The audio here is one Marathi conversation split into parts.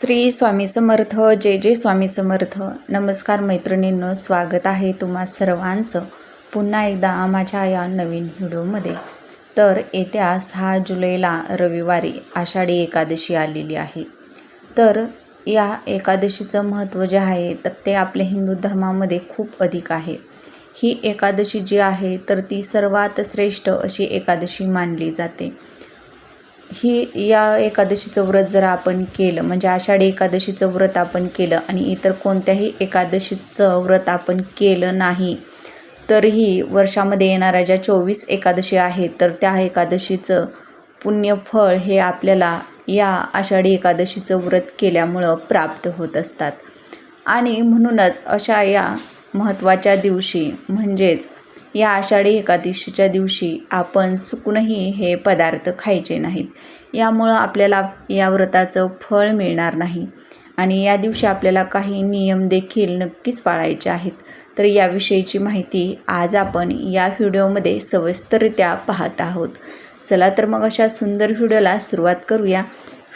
श्री स्वामी समर्थ जय जय स्वामी समर्थ. नमस्कार मैत्रिणींनो स्वागत आहे तुम्हा सर्वांचं पुन्हा एकदा माझ्या या नवीन व्हिडिओमध्ये. तर येत्या सहा जुलैला रविवारी आषाढी एकादशी आलेली आहे. तर या एकादशीचं महत्त्व जे आहे तर ते आपल्या हिंदू धर्मामध्ये खूप अधिक आहे. ही एकादशी जी आहे तर ती सर्वात श्रेष्ठ अशी एकादशी मानली जाते. ही या एकादशीचं व्रत जर आपण केलं म्हणजे आषाढी एकादशीचं व्रत आपण केलं आणि इतर कोणत्याही एकादशीचं व्रत आपण केलं नाही तरीही वर्षामध्ये येणाऱ्या ज्या चोवीस एकादशी आहेत तर त्या एकादशीचं पुण्यफळ हे आपल्याला या आषाढी एकादशीचं व्रत केल्यामुळं प्राप्त होत असतात. आणि म्हणूनच अशा या महत्त्वाच्या दिवशी म्हणजेच या आषाढी एकादशीच्या दिवशी आपण चुकूनही हे पदार्थ खायचे नाहीत. यामुळं आपल्याला या व्रताचं फळ मिळणार नाही. आणि या दिवशी आपल्याला काही नियम देखील नक्कीच पाळायचे आहेत. तर याविषयीची माहिती आज आपण या व्हिडिओमध्ये सविस्तररित्या पाहत आहोत. चला तर मग अशा सुंदर व्हिडिओला सुरुवात करूया.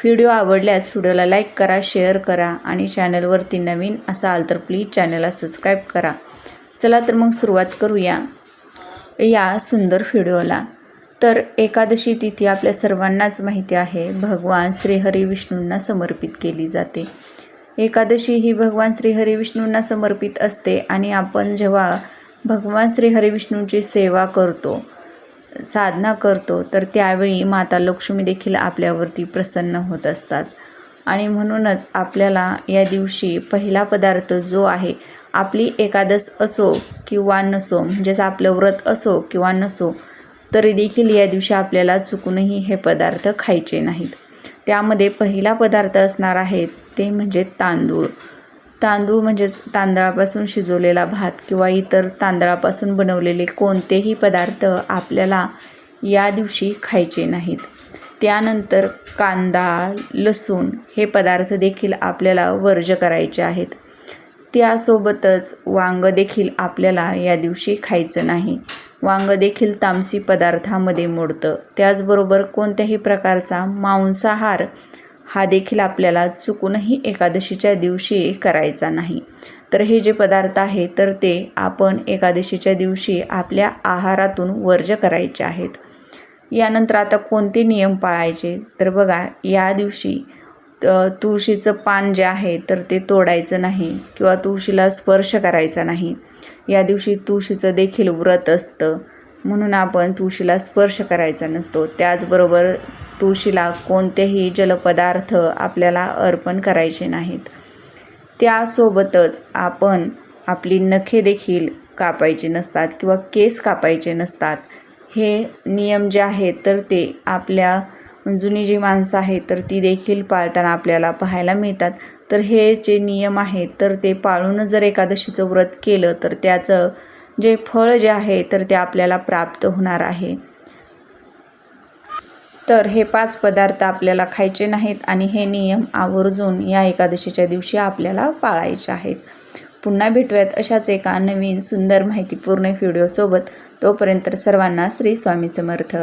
व्हिडिओ आवडल्यास व्हिडिओला लाईक करा शेअर करा आणि चॅनलवरती नवीन असाल तर प्लीज चॅनलला सबस्क्राईब करा. चला तर मग सुरुवात करूया. या सुंदर व्हिडिओला. तर एकादशी तिथी आपल्या सर्वांनाच माहिती आहे. भगवान श्रीहरी विष्णूंना समर्पित केली जाते. एकादशी ही भगवान श्रीहरी विष्णूंना समर्पित असते आणि आपण जेव्हा भगवान श्रीहरी विष्णूंची सेवा करतो साधना करतो तर त्यावेळी माता लक्ष्मी देखील आपल्यावरती प्रसन्न होत असतात. आणि म्हणूनच आपल्याला या दिवशी पहिला पदार्थ जो आहे आपली एकादश असो किंवा नसो म्हणजेच आपलं व्रत असो किंवा नसो तरी देखील या दिवशी आपल्याला चुकूनही हे पदार्थ खायचे नाहीत. त्यामध्ये पहिला पदार्थ असणार आहे ते म्हणजे तांदूळ. तांदूळ म्हणजेच तांदळापासून शिजवलेला भात किंवा इतर तांदळापासून बनवलेले कोणतेही पदार्थ आपल्याला या दिवशी खायचे नाहीत. त्यानंतर कांदा लसूण हे पदार्थ देखील आपल्याला वर्ज करायचे आहेत. त्यासोबतच वांग देखील आपल्याला या दिवशी खायचं नाही. वांग देखील तामसी पदार्थामध्ये मोडतं. त्याचबरोबर कोणत्याही प्रकारचा मांसाहार हा देखील आपल्याला चुकूनही एकादशीच्या दिवशी करायचा नाही. तर हे जे पदार्थ आहे तर ते आपण एकादशीच्या दिवशी आपल्या आहारातून वर्ज करायचे आहेत. यानंतर आता कोणते नियम पाळायचे? तर बघा या दिवशी तुळशीचं पान जे आहे तर ते तोडायचं नाही किंवा तुळशीला स्पर्श करायचा नाही. या दिवशी तुळशीचं देखील व्रत असतं. म्हणून आपण तुळशीला स्पर्श करायचा नसतो. त्याचबरोबर तुळशीला कोणतेही जलपदार्थ आपल्याला अर्पण करायचे नाहीत. त्यासोबतच आपण आपली नखे देखील कापायची नसतात किंवा केस कापायचे नसतात. हे नियम जे आहेत तर ते आपल्या जुनी जी माणसं आहेत तर ती देखील पाळताना आपल्याला पाहायला मिळतात. तर हे जे नियम आहेत तर ते पाळून जर एकादशीचं व्रत केलं तर त्याचं जे फळ जे आहे तर ते आपल्याला प्राप्त होणार आहे. तर हे पाच पदार्थ आपल्याला खायचे नाहीत आणि हे नियम आवर्जून या एकादशीच्या दिवशी आपल्याला पाळायचे आहेत. पुन्हा भेटूयात अशाच एका नवीन सुंदर माहितीपूर्ण व्हिडिओसोबत. तोपर्यंत सर्वांना श्री स्वामी समर्थ.